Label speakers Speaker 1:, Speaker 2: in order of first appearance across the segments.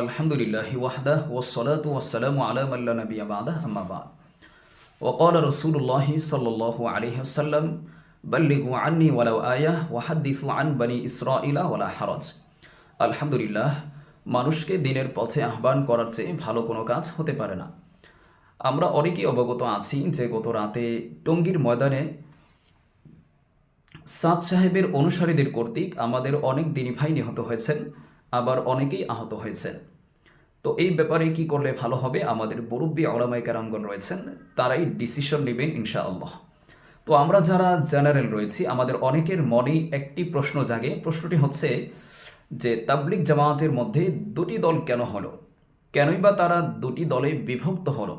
Speaker 1: আলহামদুলিল্লাহ ওয়াহদা ওসলাত ওয়াসালাম আলাম আল্লা নবী আবাদা আম্মাবাদ ওকল রসুল্লাহ সাল্লাহ আলহিহাসাল্লাম বল্লিগু আন্নি ওয়ালাউ আয়া ওয়াহাদ্দিফু আন বানি ইসরা ইলা ওয়ালা হারজ। আলহামদুলিল্লাহ, মানুষকে দিনের পথে আহ্বান করার চেয়ে ভালো কোনো কাজ হতে পারে না। আমরা অনেকেই অবগত আছি যে গত রাতে টঙ্গীর ময়দানে সাদ সাহেবের অনুসারীদের কর্তৃক আমাদের অনেক দিনী ভাই নিহত হয়েছেন। আবার অনেকেই আহত হয়েছেন। তো এই ব্যাপারে কি করলে ভালো হবে? আমাদের বরুব্বী আলামাই কারামগণ রয়েছেন, তারাই ডিসিশন নেবেন ইনশাআল্লাহ। তো আমরা যারা জেনারেল রয়েছি, আমাদের অনেকের মনেই একটি প্রশ্ন জাগে। প্রশ্নটি হচ্ছে যে তাবলিক জামায়াতের মধ্যে দুটি দল কেন হলো? কেনই বা তারা দুটি দলে বিভক্ত হলো?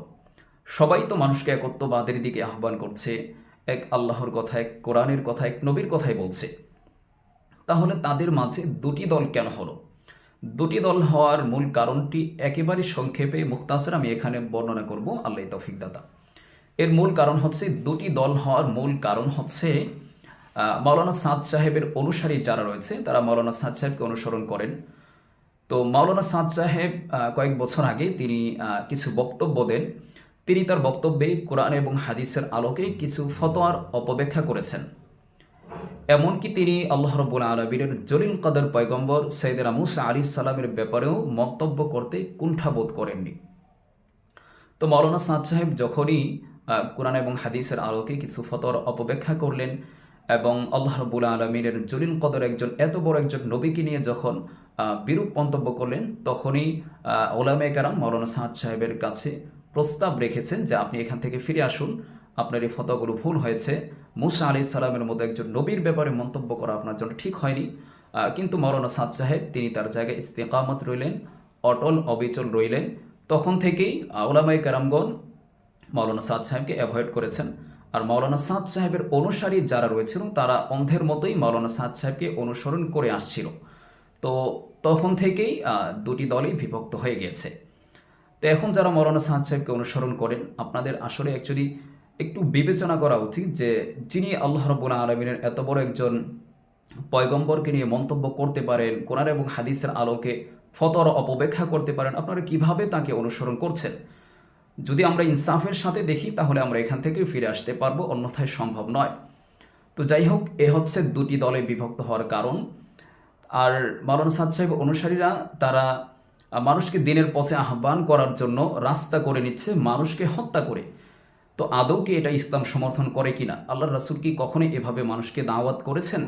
Speaker 1: সবাই তো মানুষকে একত্ববাদের দিকে আহ্বান করছে, এক আল্লাহর কথা এক কোরআনের কথা এক নবীর কথাই বলছে। তাহলে তাদের মাঝে দুটি দল কেন হলো? দুটি দল হওয়ার মূল কারণটি একেবারে সংক্ষেপে মুক্তাসের আমি এখানে বর্ণনা করব। আল্লাহ তৌফিক দাতা। এর মূল কারণ হচ্ছে দুটি দল হওয়ার মূল কারণ হচ্ছে মাওলানা সাদ সাহেবের অনুসারী যারা রয়েছে, তারা মাওলানা সাদ সাহেবকে অনুসরণ করেন। তো মাওলানা সাদ সাহেব কয়েক বছর আগে তিনি কিছু বক্তব্য দেন। তিনি তার বক্তব্যে কোরআন এবং হাদিসের আলোকে কিছু ফতোয়ার অপব্যাখ্যা করেছেন। এমনকি তিনি আল্লাহ রব্বুল আলমীর জলিল কাদের পয়গম্বর সৈয়দনা মুসা আলী সালামের ব্যাপারেও মন্তব্য করতে কুণ্ঠাবোধ করেননি। তো মৌলানা সাদ সাহেব যখনই কোরআন এবং হাদিসের আলোকে কিছু ফতর অপব্যাখ্যা করলেন এবং আল্লাহ রবুল আলমিনের জলিল কদর একজন, এত বড় একজন নবীকে নিয়ে যখন বিরূপ মন্তব্য করলেন, তখনই ওলামে কারাম মৌলানা সাদ সাহেবের কাছে প্রস্তাব রেখেছেন যে আপনি এখান থেকে ফিরে আসুন, আপনার এই ফতোগুলো ভুল হয়েছে মুসা আলি সালামের মতো একজন নবীর ব্যাপারে মন্তব্য করা আপনার জন্য ঠিক হয়নি। কিন্তু মৌলানা সাদ সাহেব, তিনি তার জায়গায় ইস্তেকামত রইলেন, অটল অবিচল রইলেন। তখন থেকেই ওলামাই কারামগণ মৌলানা সাদ সাহেবকে অ্যাভয়েড করেছেন। আর মৌলানা সাদ সাহেবের অনুসারী যারা রয়েছিল তারা অন্ধের মতোই মৌলানা সাদ সাহেবকে অনুসরণ করে আসছিল। তো তখন থেকেই দুটি দলই বিভক্ত হয়ে গিয়েছে। তো এখন যারা মৌলানা সাদ সাহেবকে অনুসরণ করেন, আপনাদের আসলে অ্যাকচুয়ালি একটু বিবেচনা করা উচিত যে যিনি আল্লাহ রব্বুল আলমিনের এত বড় একজন পয়গম্বরকে নিয়ে মন্তব্য করতে পারেন, কোরআন এবং হাদিসের আলোকে ফতর অপব্যাখ্যা করতে পারেন, আপনারা কীভাবে তাকে অনুসরণ করছেন? যদি আমরা ইনসাফের সাথে দেখি, তাহলে আমরা এখান থেকে ফিরে আসতে পারব, অন্যথায় সম্ভব নয়। তো যাই হোক, এ হচ্ছে দুটি দলে বিভক্ত হওয়ার কারণ। আর মাওলানা সাদ সাহেব অনুসারীরা, তারা মানুষকে দিনের পথে আহ্বান করার জন্য রাস্তা করে নিচ্ছে, মানুষকে হত্যা করে। তো আদৌ কি এটা ইসলাম সমর্থন করে কি না আল্লাহ রাসুল কি কখনোই এভাবে মানুষকে দাওয়াত করেছেন?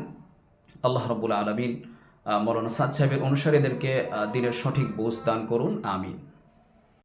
Speaker 1: আল্লাহ রবুল্লা আলমিন মৌলানা সাদ সাহেবের অনুসারীদেরকে দিনের সঠিক বোঝ দান করুন, আমিন।